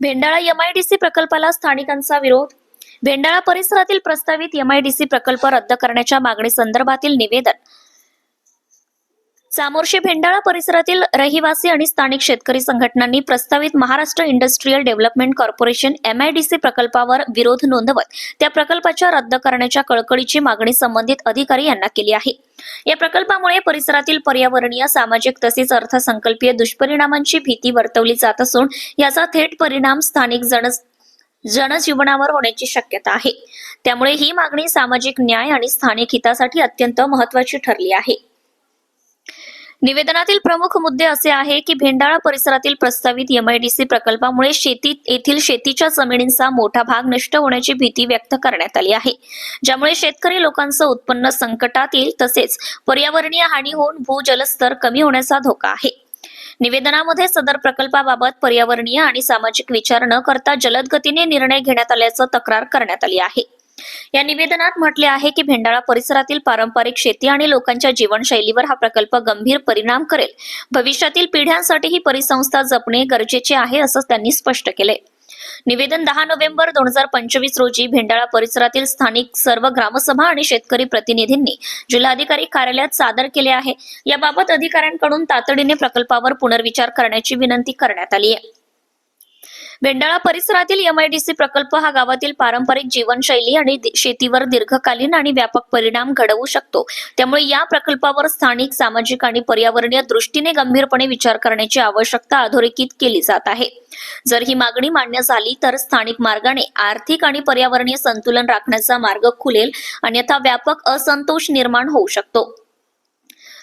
Bhendala MIDC प्रकल्पाला स्थानिकांचा विरोध. भेंडाळा परिसरातील प्रस्तावित एमआयडीसी प्रकल्प रद्द करण्याच्या मागणी संदर्भातील निवेदन. चामोर्शी भेंडाळा परिसरातील रहिवासी आणि स्थानिक शेतकरी संघटनांनी प्रस्तावित Maharashtra industrial development corporation MIDC प्रकल्पावर विरोध नोंदवत त्या प्रकल्पाच्या रद्द करण्याच्या कळकळीची मागणी संबंधित अधिकारी यांना केली आहे. या प्रकल्पामुळे परिसरातील पर्यावरणीय सामाजिक तसेच अर्थसंकल्पीय दुष्परिणामांची भीती वर्तवली जात असून याचा थेट परिणाम स्थानिक जन जनजीवनावर होण्याची शक्यता आहे. त्यामुळे ही मागणी सामाजिक न्याय आणि स्थानिक हितासाठी अत्यंत महत्वाची ठरली आहे. निवेदनातील प्रमुख मुद्दे असे आहे की भेंडाळा परिसरातील प्रस्तावित एमआयडीसी प्रकल्पामुळे शेती येथील शेतीच्या जमिनींचा मोठा भाग नष्ट होण्याची भीती व्यक्त करण्यात आली आहे. ज्यामुळे शेतकरी लोकांचं उत्पन्न संकटात येईल तसेच पर्यावरणीय हानी होऊन भूजलस्तर कमी होण्याचा धोका आहे. निवेदनामध्ये सदर प्रकल्पाबाबत पर्यावरणीय आणि सामाजिक विचार न करता जलद गतीने निर्णय घेण्यात आल्याचं तक्रार करण्यात आली आहे. या निवेदनात म्हटले आहे की भेंडाळा परिसरातील पारंपरिक शेती आणि लोकांच्या जीवनशैलीवर हा प्रकल्प गंभीर परिणाम करेल. भविष्यातील पिढ्यांसाठी ही परिसंस्था जपणे गरजेचे आहे असं त्यांनी स्पष्ट केले. निवेदन दहा नोव्हेंबर दोन हजार पंचवीस रोजी भेंडाळा परिसरातील स्थानिक सर्व ग्रामसभा आणि शेतकरी प्रतिनिधींनी जिल्हाधिकारी कार्यालयात सादर केले आहे. याबाबत अधिकाऱ्यांकडून तातडीने प्रकल्पावर पुनर्विचार करण्याची विनंती करण्यात आली आहे. भेंडाळा परिसरातील एमआयडीसी प्रकल्प हा गावातील पारंपरिक जीवनशैली आणि शेतीवर दीर्घकालीन आणि व्यापक परिणाम घडवू शकतो. त्यामुळे या प्रकल्पावर स्थानिक सामाजिक आणि पर्यावरणीय दृष्टीने गंभीरपणे विचार करण्याची आवश्यकता अधोरेखित केली जात आहे. जर ही मागणी मान्य झाली तर स्थानिक मार्गाने आर्थिक आणि पर्यावरणीय संतुलन राखण्याचा मार्ग खुलेल अन्यथा व्यापक असंतोष निर्माण होऊ शकतो.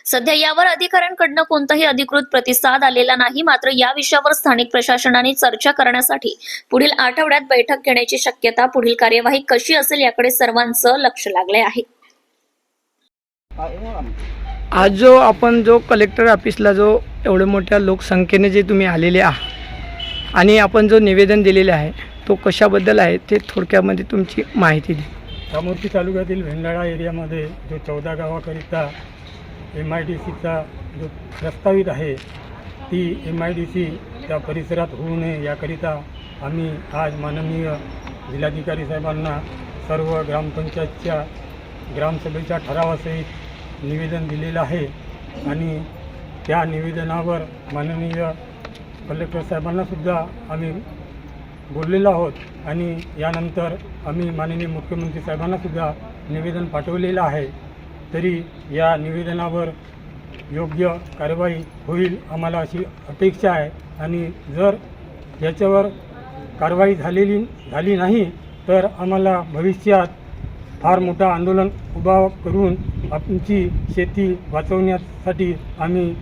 सध्या यावर अधिकाऱ्यांकडनं कोणताही अधिकृत प्रतिसाद आलेला नाही. मात्र या विषयावर स्थानिक प्रशासनाने चर्चा करण्यासाठी पुढील आठवड्यात बैठक घेण्याची शक्यता पुढील कार्यवाही कशी असेल याकडे सर्वांचं लक्ष लागले आहे. आज जो आपण जो कलेक्टर ऑफिसला जो एवढ्या मोठ्या लोकसंख्येने जे तुम्ही आलेले आहात आणि आपण जो निवेदन दिलेले आहे तो कशाबद्दल आहे ते थोडक्यामध्ये तुमची माहिती द्या. चामोर्शी तालुक्यातील भेंडाळा एरियामध्ये जो चौदा गावाकरिता एम आय डी सीचा जो प्रस्तावित आहे ती एम आय डी सी त्या परिसरात होऊ नये याकरिता आम्ही आज माननीय जिल्हाधिकारी साहेबांना सर्व ग्रामपंचायतच्या ग्रामसभेच्या ठरावासहित निवेदन दिलेलं आहे आणि त्या निवेदनावर माननीय कलेक्टर साहेबांनासुद्धा आम्ही बोललेलो आहोत आणि यानंतर आम्ही माननीय मुख्यमंत्री साहेबांनासुद्धा निवेदन पाठवलेलं आहे. तरी या निवेदनावर योग्य कारवाई होईल आम्हाला अशी अपेक्षा आहे. आणि जर याच्यावर कारवाई झालेली झाली नाही तर आम्हाला भविष्यात फार मोठं आंदोलन उभा करून आमची शेती वाचवण्यासाठी आम्ही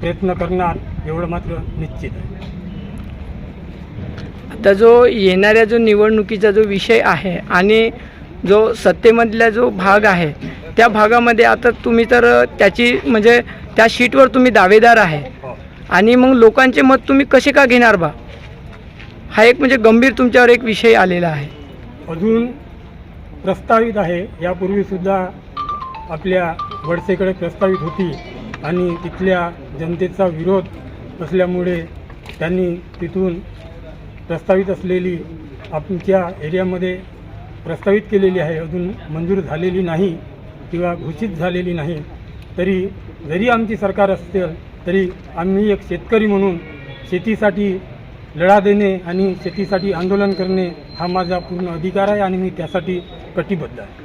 प्रयत्न करणार एवढं मात्र निश्चित आहे. आता जो येणाऱ्या जो निवडणुकीचा जो विषय आहे आणि जो सत्तेमधला जो भाग आहे त्या भागामध्ये आता तुम्ही तर त्याची म्हणजे त्या शीटवर तुम्ही दावेदार आहे. आणि मग लोकांचे मत तुम्ही कसे का घेणार बा? हा एक म्हणजे गंभीर तुमच्यावर एक विषय आलेला आहे. अजून प्रस्तावित आहे यापूर्वीसुद्धा आपल्या वडसेकडे प्रस्तावित होती आणि तिथल्या जनतेचा विरोध असल्यामुळे त्यांनी तिथून प्रस्तावित असलेली आमच्या एरियामध्ये प्रस्तावित केलेली आहे अजून मंजूर झालेली नाही. किंवा घोषित झालेली नाही तरी जरी आमची सरकार असेल तरी आम्ही एक शेतकरी म्हणून शेतीसाठी लढा देणे आणि शेतीसाठी आंदोलन करणे हा माझा पूर्ण अधिकार आहे आणि मी त्यासाठी कटिबद्ध आहे.